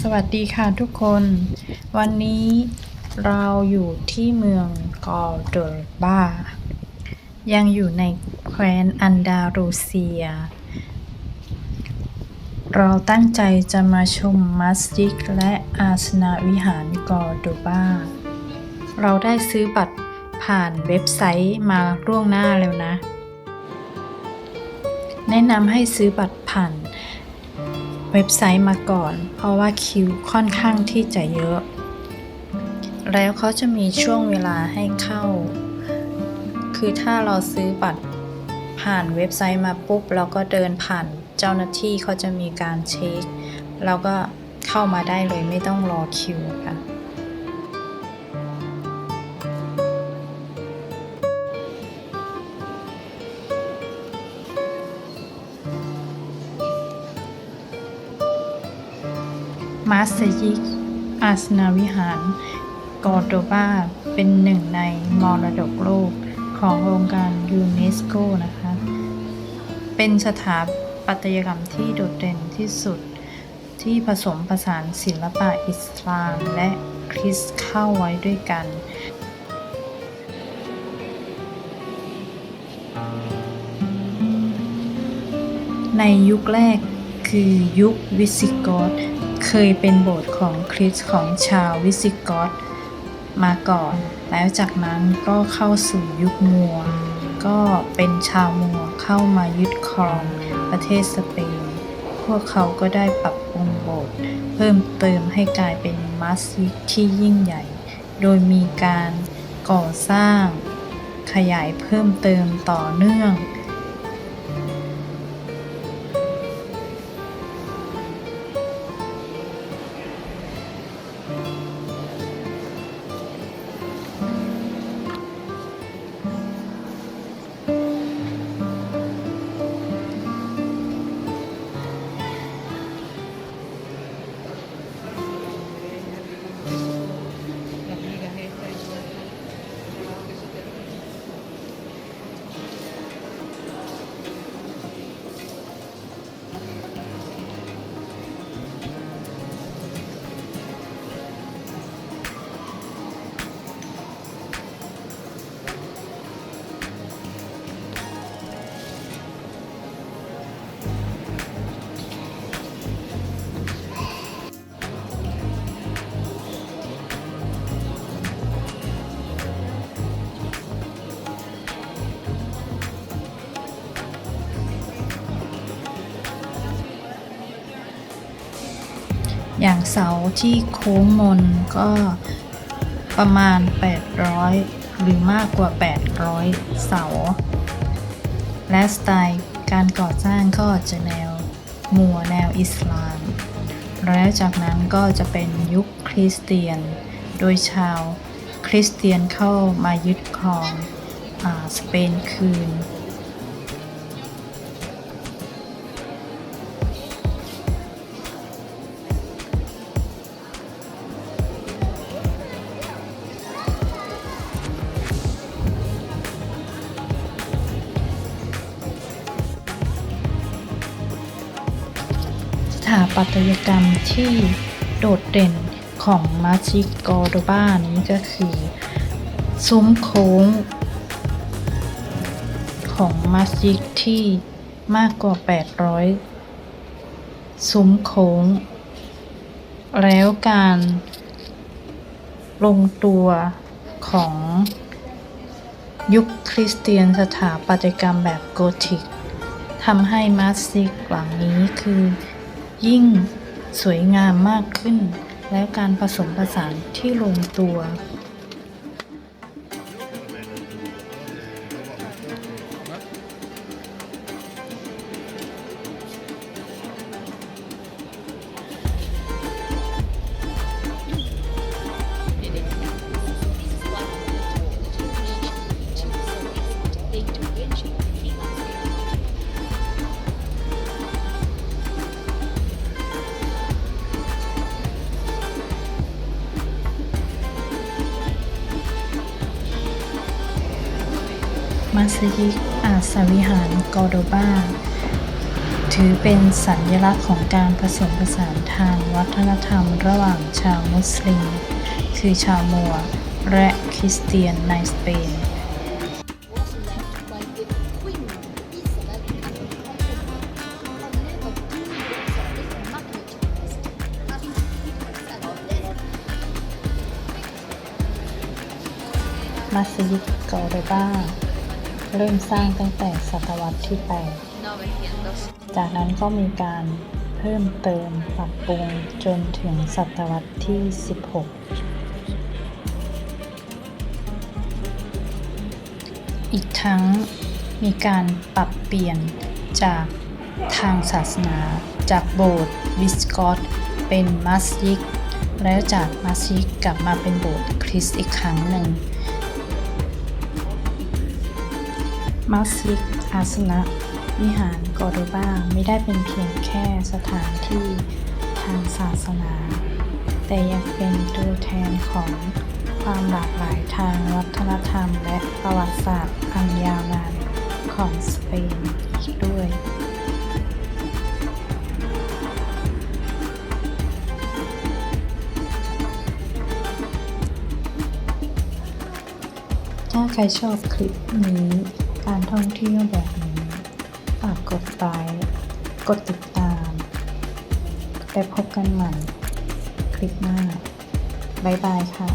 สวัสดีค่ะทุกคน วันนี้เราอยู่ที่เมืองกอร์โดบายังอยู่ในแคว้นอันดาลูเซีย เราตั้งใจจะมาชมมัสยิดและอาสนาวิหารกอร์โดบาเราได้ซื้อบัตรผ่านเว็บไซต์มาล่วงหน้าแล้วนะ แนะนำให้ซื้อบัตรผ่าน เว็บไซต์มาก่อน เพราะว่าคิวค่อนข้างที่จะเยอะ แล้วเขาจะมีช่วงเวลาให้เข้า คือถ้าเราซื้อบัตรผ่านเว็บไซต์มาปุ๊บ เราก็เดินผ่านเจ้าหน้าที่เขาจะมีการเช็ค เราก็เข้ามาได้เลยไม่ต้องรอคิวค่ะ มัสยิดอาสนาวิหารกอร์โดบาเป็นหนึ่งในมรดกโลกขององค์การยูเนสโกนะคะ เป็นสถาปัตยกรรมที่โดดเด่นที่สุดที่ผสมผสานศิลปะอิสลามและคริสต์เข้าไว้ด้วยกัน ในยุคแรกคือยุควิสิกอต เคยเป็นโบสถ์ของคริสต์ของชาววิสิกอตมาก่อน แล้วจากนั้นก็เข้าสู่ยุคมัว ก็เป็นชาวมัวเข้ามายึดครองประเทศสเปน พวกเขาก็ได้ปรับปรุงโบสถ์เพิ่มเติมให้กลายเป็นมัสยิดที่ยิ่งใหญ่ โดยมีการก่อสร้างขยายเพิ่มเติมต่อเนื่อง อย่างเสาที่โค้งมนก็ประมาณ 800 หรือมากกว่า 800 เสา และสไตล์การก่อสร้างก็จะแนวมัวแนวอิสลาม แล้วจากนั้นก็จะเป็นยุคคริสเตียน โดยชาวคริสเตียนเข้ามายึดครองอาสเปนคืน ปัตยกรรมที่โดดเด่นของมัสยิดกอร์โดบานี้ก็คือซุ้มโค้ง ของมัสยิดที่มากกว่า 800 ซุ้มโค้ง แล้วการลงตัวของยุคคริสเตียนสถาปัตยกรรมแบบโกธิกทำให้มัสยิดหลังนี้คือ ยิ่งสวยงามมากขึ้น แล้วการผสมผสานที่ลงตัว มัสยิดอาสวิหารกอโดบา ถือเป็นสัญลักษณ์ของการผสมผสานทางวัฒนธรรมระหว่างชาวมุสลิม คือชาวมัว และคริสเตียนในสเปนมัสยิดกอร์โดบา เริ่มสร้างตั้งแต่ศตวรรษที่ 8 จากนั้นก็มีการเพิ่มเติมปรับปรุงจนถึงศตวรรษที่ 16 อีกทั้งมีการปรับเปลี่ยนจากทางศาสนา จากโบสถ์วิสกอตเป็นมัสยิดแล้วจากมัสยิดกลับมาเป็นโบสถ์คริสต์อีกครั้งหนึ่ง มัสยิดอาสนะ วิหารกอร์โดบาไม่ได้เป็นเพียงแค่สถานที่ทางศาสนา แต่ยังเป็นตัวแทนของความหลากหลายทางวัฒนธรรมและประวัติศาสตร์อันยาวนานของสเปนอีกด้วยถ้าใครชอบคลิปนี้ การท่องเที่ยวแบบนี้ฝากกดไลค์กดติดตาม ไปพบกันใหม่ คลิปหน้า บ๊ายบายค่ะ